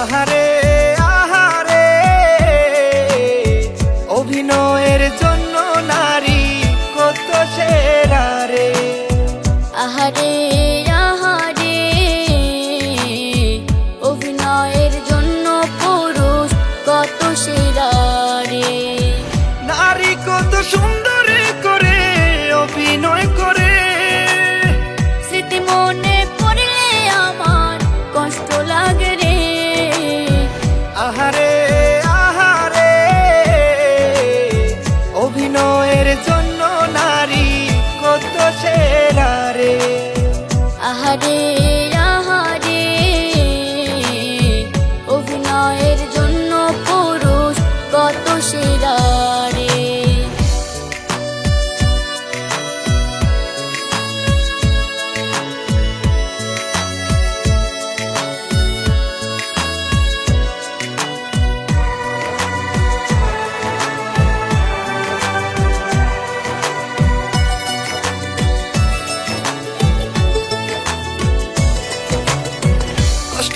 আহারে আহারে। অভিনয়ের জন্য নারী কত সেরা রে। আহারে আহারে। অভিনয়ের জন্য পুরুষ কত সেরা রে। নারী কত সুন্দর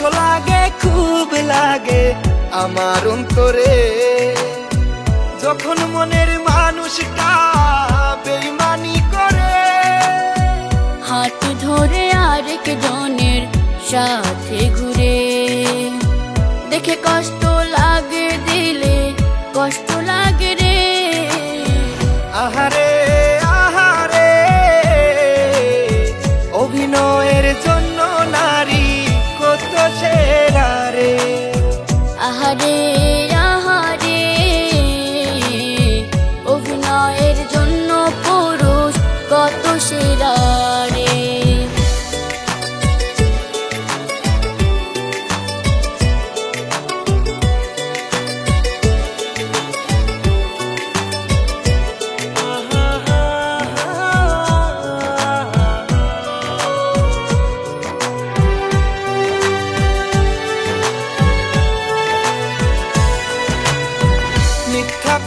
কষ্ট লাগে খুব লাগে আমার অন্তরে। যখন মনের মানুষটা বেইমানি করে হাত ধরে আরেক জনের সাথে ঘুরে। দেখে কষ্ট লাগে দিলে কষ্ট লাগে রে। আহারে অভিনয়ের জন্য পুরুষ কত সেরা রে।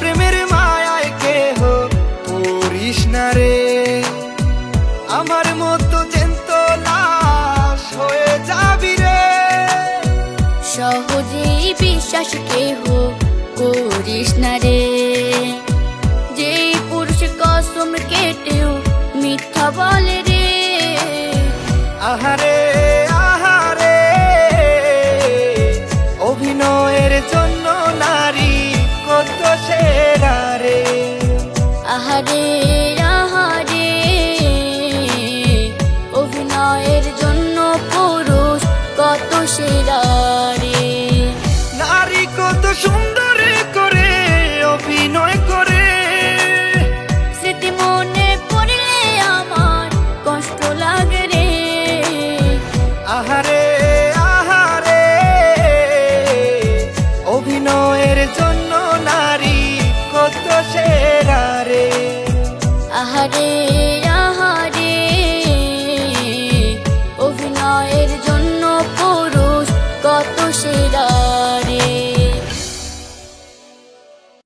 প্রেমের মায়ায় কেহ পড়িস না রে। আমার মতো জেন্ত লাশ হয়ে যাবি রে। সহজেই বিশ্বাস কেহ করিস না রে। যেই পুরুষ কসম কেটেও মিথ্যা বলে রে। আহারে না রে আহারে আহারে অভিনয়ের জন্য পুরুষ কত সেরা নারী কত সুন্দর করে অভিনয় করে। স্মৃতি মনে পড়লে আমার কষ্ট লাগে রে আহারে